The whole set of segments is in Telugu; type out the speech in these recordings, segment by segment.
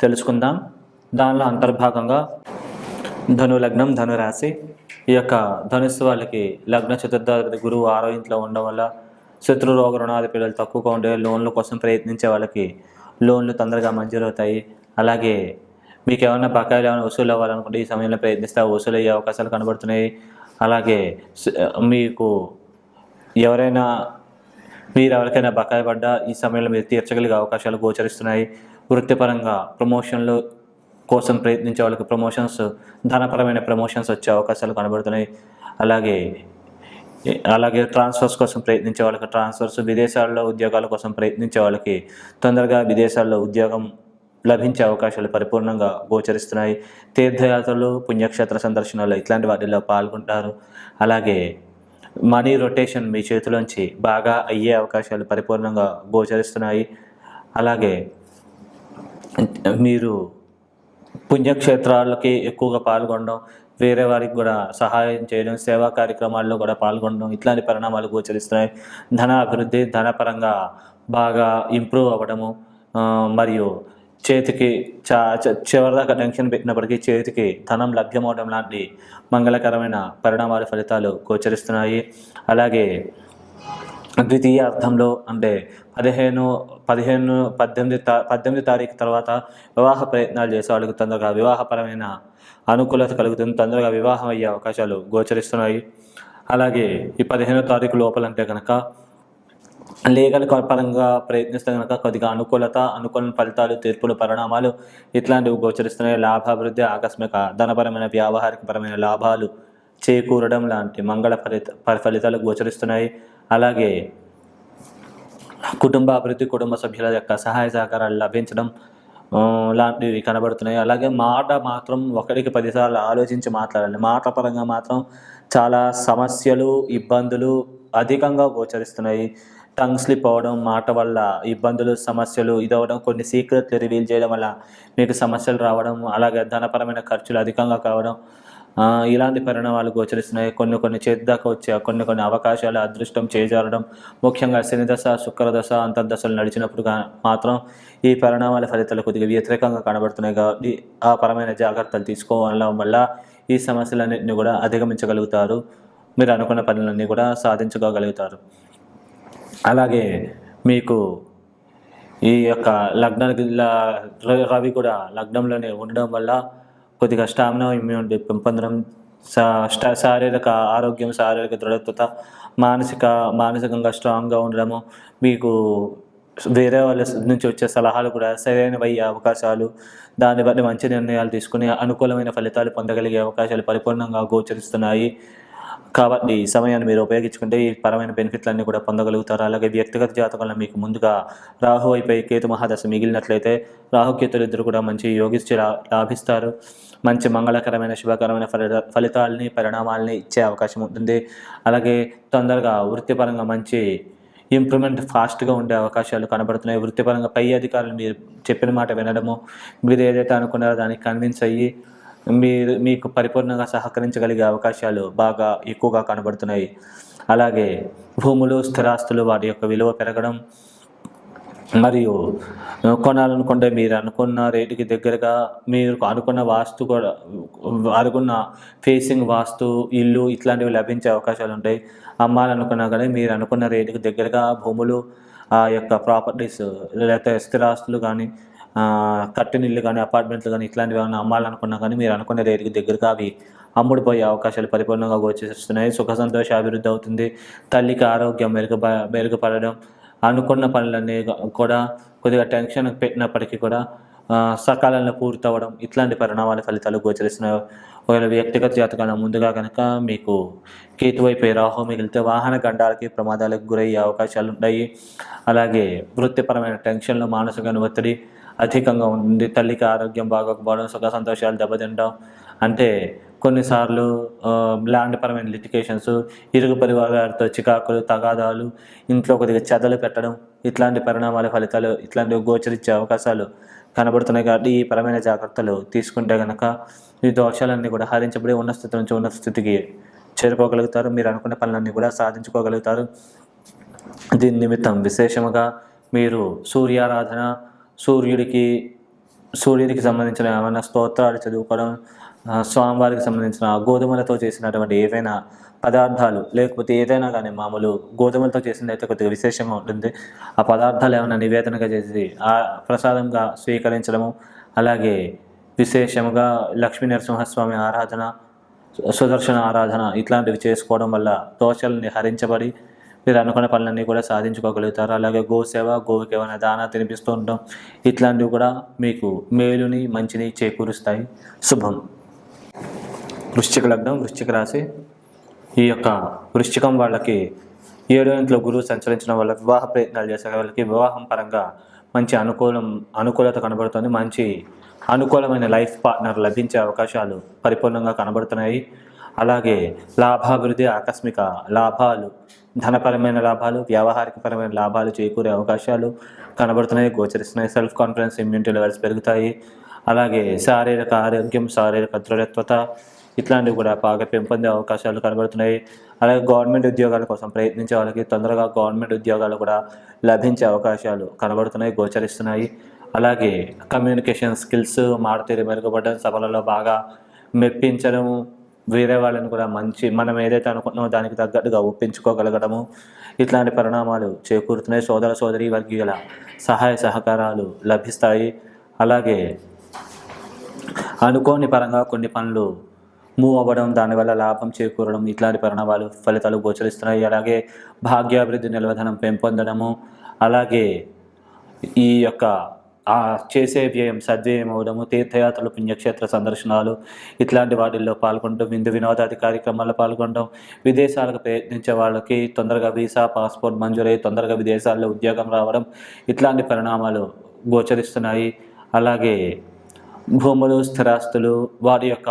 తెలుసుకుందాం. దానిలో అంతర్భాగంగా ధను లగ్నం ధను రాశి. ఈ యొక్క ధనుస్సు వాళ్ళకి లగ్న చతుర్థాధిపతి గురువు ఆరో ఇంట్లో ఉండడం వల్ల శత్రు రోగ రుణాది పిల్లలు తక్కువగా ఉండే లోన్ల కోసం ప్రయత్నించే వాళ్ళకి లోన్లు తొందరగా మంజూరవుతాయి అలాగే మీకు ఏమైనా బకాయిలు ఏమైనా వసూలు అవ్వాలనుకుంటే ఈ సమయంలో ప్రయత్నిస్తే వసూలు అయ్యే అవకాశాలు కనబడుతున్నాయి. అలాగే మీకు ఎవరైనా మీరు ఎవరికైనా బకాయి పడ్డా ఈ సమయంలో మీరు తీర్చగలిగే అవకాశాలు గోచరిస్తున్నాయి. వృత్తిపరంగా ప్రమోషన్లు కోసం ప్రయత్నించే వాళ్ళకి ప్రమోషన్స్ ధనపరమైన ప్రమోషన్స్ వచ్చే అవకాశాలు కనబడుతున్నాయి. అలాగే అలాగే ట్రాన్స్ఫర్స్ కోసం ప్రయత్నించే వాళ్ళకి ట్రాన్స్ఫర్స్ విదేశాల్లో ఉద్యోగాల కోసం ప్రయత్నించే వాళ్ళకి తొందరగా విదేశాల్లో ఉద్యోగం లభించే అవకాశాలు పరిపూర్ణంగా గోచరిస్తున్నాయి. తీర్థయాత్రలు పుణ్యక్షేత్ర సందర్శనలు ఇట్లాంటి వాటిల్లో పాల్గొంటారు. అలాగే మనీ రొటేషన్ మీ చేతిలోంచి బాగా అయ్యే అవకాశాలు పరిపూర్ణంగా గోచరిస్తున్నాయి. అలాగే మీరు పుణ్యక్షేత్రాలకి ఎక్కువగా పాల్గొనడం వేరే వారికి కూడా సహాయం చేయడం సేవా కార్యక్రమాల్లో కూడా పాల్గొనడం ఇట్లాంటి పరిణామాలు గోచరిస్తున్నాయి. ధన అభివృద్ధి ధనపరంగా బాగా ఇంప్రూవ్ అవ్వడము మరియు చేతికి చా చ- చివరిదాకా టెన్షన్ పెట్టినప్పటికీ చేతికి ధనం లభ్యమవడం లాంటి మంగళకరమైన పరిణామాల ఫలితాలు గోచరిస్తున్నాయి. అలాగే ద్వితీయ అర్థంలో అంటే పదిహేను పదిహేను పద్దెనిమిది తా పద్దెనిమిది తారీఖు తర్వాత వివాహ ప్రయత్నాలు చేసే వాళ్ళకి తొందరగా వివాహపరమైన అనుకూలత కలుగుతుంది తొందరగా వివాహం అయ్యే అవకాశాలు గోచరిస్తున్నాయి. అలాగే ఈ పదిహేనో తారీఖు లోపలంటే కనుక లీగల్ పరంగా ప్రయత్నిస్తే కనుక కొద్దిగా అనుకూలత అనుకూల ఫలితాలు తీర్పులు పరిణామాలు ఇట్లాంటివి గోచరిస్తున్నాయి. లాభాభివృద్ధి ఆకస్మిక ధనపరమైన వ్యావహారికపరమైన లాభాలు చేకూరడం లాంటి మంగళ ఫలిత ఫ- ఫలితాలు గోచరిస్తున్నాయి. అలాగే కుటుంబ అభివృద్ధి కుటుంబ సభ్యుల యొక్క సహాయ సహకారాలు లభించడం లాంటివి కనబడుతున్నాయి. అలాగే మాట మాత్రం ఒకరికి పదిసార్లు ఆలోచించి మాట్లాడాలి మాట పరంగా మాత్రం చాలా సమస్యలు ఇబ్బందులు అధికంగా గోచరిస్తున్నాయి. టంగ్ స్లిప్ అవ్వడం మాట వల్ల ఇబ్బందులు సమస్యలు ఇదవడం కొన్ని సీక్రెట్లు రివీల్ చేయడం వల్ల మీకు సమస్యలు రావడం అలాగే ధనపరమైన ఖర్చులు అధికంగా కావడం ఇలాంటి పరిణామాలు గోచరిస్తున్నాయి. కొన్ని కొన్ని చేతి దాకా వచ్చే కొన్ని కొన్ని అవకాశాలు అదృష్టం చేజారడం ముఖ్యంగా శనిదశ శుక్రదశ అంతర్దశలు నడిచినప్పుడు మాత్రం ఈ పరిణామాల ఫలితాలు కొద్దిగా వ్యతిరేకంగా కనబడుతున్నాయి కాబట్టి ఆ పరమైన జాగ్రత్తలు తీసుకోవడం వల్ల ఈ సమస్యలన్నింటినీ కూడా అధిగమించగలుగుతారు. మీరు అనుకున్న పనులన్నీ కూడా సాధించుకోగలుగుతారు. అలాగే మీకు ఈ యొక్క లగ్నానికి రవి కూడా లగ్నంలోనే ఉండడం వల్ల కొద్దిగా స్టామినా ఇమ్యూనిటీ పెంపొందడం సా స్ట- శారీరక ఆరోగ్యం శారీరక దృఢత్వత మానసిక మానసికంగా స్ట్రాంగ్గా ఉండడము మీకు వేరే వాళ్ళ నుంచి వచ్చే సలహాలు కూడా సరైనవి అయ్యే అవకాశాలు దాన్ని బట్టి మంచి నిర్ణయాలు తీసుకుని అనుకూలమైన ఫలితాలు పొందగలిగే అవకాశాలు పరిపూర్ణంగా గోచరిస్తున్నాయి. కాబట్టి ఈ సమయాన్ని మీరు ఉపయోగించుకుంటే ఈ పరమైన బెనిఫిట్లన్నీ కూడా పొందగలుగుతారు. అలాగే వ్యక్తిగత జాతకంలో మీకు ముందుగా రాహు అయిపోయి కేతు మహాదశ మిగిలినట్లయితే రాహుకేతులు ఇద్దరు కూడా మంచి యోగిస్తూ లాభిస్తారు. మంచి మంగళకరమైన శుభకరమైన ఫలిత ఫలితాలని పరిణామాలని ఇచ్చే అవకాశం ఉంటుంది. అలాగే తొందరగా వృత్తిపరంగా మంచి ఇంప్రూవ్మెంట్ ఫాస్ట్గా ఉండే అవకాశాలు కనబడుతున్నాయి. వృత్తిపరంగా పై అధికారులు మీరు చెప్పిన మాట వినడము మీరు ఏదైతే అనుకున్నారో దానికి కన్విన్స్ అయ్యి మీరు మీకు పరిపూర్ణంగా సహకరించగలిగే అవకాశాలు బాగా ఎక్కువగా కనబడుతున్నాయి. అలాగే భూములు స్థిరాస్తులు వాటి యొక్క విలువ పెరగడం మరియు కొనాలనుకుంటే మీరు అనుకున్న రేటుకి దగ్గరగా మీరు అనుకున్న వాస్తు కూడా అనుకున్న ఫేసింగ్ వాస్తు ఇల్లు ఇట్లాంటివి లభించే అవకాశాలు ఉంటాయి. అమ్మాలనుకున్నా కానీ మీరు అనుకున్న రేటుకి దగ్గరగా భూములు ఆ యొక్క ప్రాపర్టీస్ లేకపోతే స్థిరాస్తులు కానీ కట్టిన ఇల్లు కానీ అపార్ట్మెంట్లు కానీ ఇట్లాంటివి ఏమైనా అమ్మాలనుకున్నా కానీ మీరు అనుకున్న రేటుకి దగ్గరగా అవి అమ్ముడుపోయే అవకాశాలు పరిపూర్ణంగా గోచరిస్తున్నాయి. సుఖ సంతోష అభివృద్ధి అవుతుంది. తల్లికి ఆరోగ్యం మెరుగు మెరుగుపడడం అనుకున్న పనులన్నీ కూడా కొద్దిగా టెన్షన్ పెట్టినప్పటికీ కూడా సకాలంలో పూర్తవడం ఇట్లాంటి పరిణామాల ఫలితాలు గోచరిస్తున్న ఒకవేళ వ్యక్తిగత జాతకాల ముందుగా కనుక మీకు కేతువైపోయి రాహు మిగిలితే వాహన గండాలకి ప్రమాదాలకు గురయ్యే అవకాశాలు ఉంటాయి. అలాగే వృత్తిపరమైన టెన్షన్లు మానసిక ఒత్తిడి అధికంగా ఉంది. తల్లికి ఆరోగ్యం బాగోకపోవడం సుఖ సంతోషాలు దెబ్బతింటాం అంటే కొన్నిసార్లు ల్యాండ్ పరమైన లిటికేషన్స్ ఇరుగు పరివారాలతో చికాకులు తగాదాలు ఇంట్లో కొద్దిగా చెదలు పెట్టడం ఇట్లాంటి పరిణామాల ఫలితాలు ఇట్లాంటివి గోచరించే అవకాశాలు కనబడుతున్నాయి కాబట్టి ఈ పరమైన జాగ్రత్తలు తీసుకుంటే కనుక ఈ దోషాలన్నీ కూడా హరించబడి ఉన్న స్థితి నుంచి ఉన్న స్థితికి చేరుకోగలుగుతారు. మీరు అనుకున్న పనులన్నీ కూడా సాధించుకోగలుగుతారు. దీని నిమిత్తం విశేషముగా మీరు సూర్యారాధన సూర్యుడికి సూర్యుడికి సంబంధించిన ఏమైనా స్తోత్రాలు చదువుకోవడం స్వామివారికి సంబంధించిన గోధుమలతో చేసినటువంటి ఏవైనా పదార్థాలు లేకపోతే ఏదైనా కానీ మామూలు గోధుమలతో చేసింది అయితే కొద్దిగా విశేషంగా ఉంటుంది. ఆ పదార్థాలు ఏమైనా నివేదనగా చేసి ఆ ప్రసాదంగా స్వీకరించడము అలాగే విశేషముగా లక్ష్మీ నరసింహస్వామి ఆరాధన సుదర్శన ఆరాధన ఇట్లాంటివి చేసుకోవడం వల్ల దోషల్ని హరించబడి మీరు అనుకున్న పనులన్నీ కూడా సాధించుకోగలుగుతారు. అలాగే గోసేవ గోవుకి ఏమైనా దానా తినిపిస్తూ ఉంటాం ఇట్లాంటివి కూడా మీకు మేలుని మంచిని చేకూరుస్తాయి. శుభం. వృశ్చిక లగ్నం వృశ్చిక రాశి. ఈ యొక్క వృశ్చికం వాళ్ళకి ఏడో ఇంట్లో గురువు సంచరించడం వల్ల వివాహ ప్రయత్నాలు చేసే వాళ్ళకి వివాహం పరంగా మంచి అనుకూలం అనుకూలత కనబడుతుంది. మంచి అనుకూలమైన లైఫ్ పార్ట్నర్ లభించే అవకాశాలు పరిపూర్ణంగా కనబడుతున్నాయి. అలాగే లాభాభివృద్ధి ఆకస్మిక లాభాలు ధనపరమైన లాభాలు వ్యావహారికపరమైన లాభాలు చేకూరే అవకాశాలు కనబడుతున్నాయి. గోచరిస్తున్నాయి. సెల్ఫ్ కాన్ఫిడెన్స్ ఇమ్యూనిటీ లెవెల్స్ పెరుగుతాయి. అలాగే శారీరక ఆరోగ్యం శారీరక దృఢత్వత ఇట్లాంటివి కూడా బాగా పెంపొందే అవకాశాలు కనబడుతున్నాయి. అలాగే గవర్నమెంట్ ఉద్యోగాల కోసం ప్రయత్నించే వాళ్ళకి తొందరగా గవర్నమెంట్ ఉద్యోగాలు కూడా లభించే అవకాశాలు కనబడుతున్నాయి గోచరిస్తున్నాయి. అలాగే కమ్యూనికేషన్ స్కిల్స్ మారుతీరు మెరుగుపడడం సభలలో బాగా మెప్పించడం వేరే వాళ్ళని కూడా మంచి మనం ఏదైతే అనుకుంటున్నామో దానికి తగ్గట్టుగా ఒప్పించుకోగలగడము ఇట్లాంటి పరిణామాలు చేకూరుతున్నాయి. సోదర సోదరి వర్గీయుల సహాయ సహకారాలు లభిస్తాయి. అలాగే అనుకోని పరంగా కొన్ని పనులు మూవ్ అవ్వడం దానివల్ల లాభం చేకూరడం ఇట్లాంటి పరిణామాలు ఫలితాలు గోచరిస్తున్నాయి. అలాగే భాగ్యాభివృద్ధి నిల్వధనం పెంపొందడము అలాగే ఈ యొక్క ఆ చేసే వ్యయం సద్వ్యయం అవడము తీర్థయాత్రలు పుణ్యక్షేత్ర సందర్శనాలు ఇట్లాంటి వాటిల్లో పాల్గొనడం విందు వినోదాది కార్యక్రమాల్లో పాల్గొనడం విదేశాలకు ప్రయత్నించే వాళ్ళకి తొందరగా వీసా పాస్పోర్ట్ మంజూరై తొందరగా విదేశాల్లో ఉద్యోగం రావడం ఇట్లాంటి పరిణామాలు గోచరిస్తున్నాయి. అలాగే భూములు స్థిరాస్తులు వారి యొక్క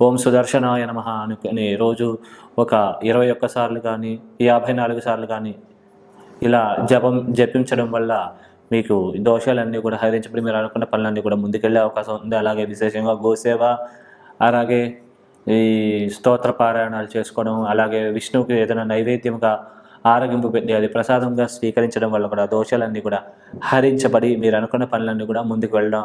ఓం సుదర్శనాయ అని అనుకుని రోజు ఒక ఇరవై ఒక్క సార్లు కానీ యాభై నాలుగు సార్లు కానీ ఇలా జపం జపించడం వల్ల మీకు దోషాలన్నీ కూడా హరించబడి మీరు అనుకున్న పనులన్నీ కూడా ముందుకెళ్ళే అవకాశం ఉంది. అలాగే విశేషంగా గోసేవ అలాగే ఈ స్తోత్ర పారాయణాలు చేసుకోవడం అలాగే విష్ణువుకి ఏదైనా నైవేద్యంగా ఆరగింపు పెట్టి అది ప్రసాదంగా స్వీకరించడం వల్ల కూడా దోషాలన్నీ కూడా హరించబడి మీరు అనుకున్న పనులన్నీ కూడా ముందుకు వెళ్ళడం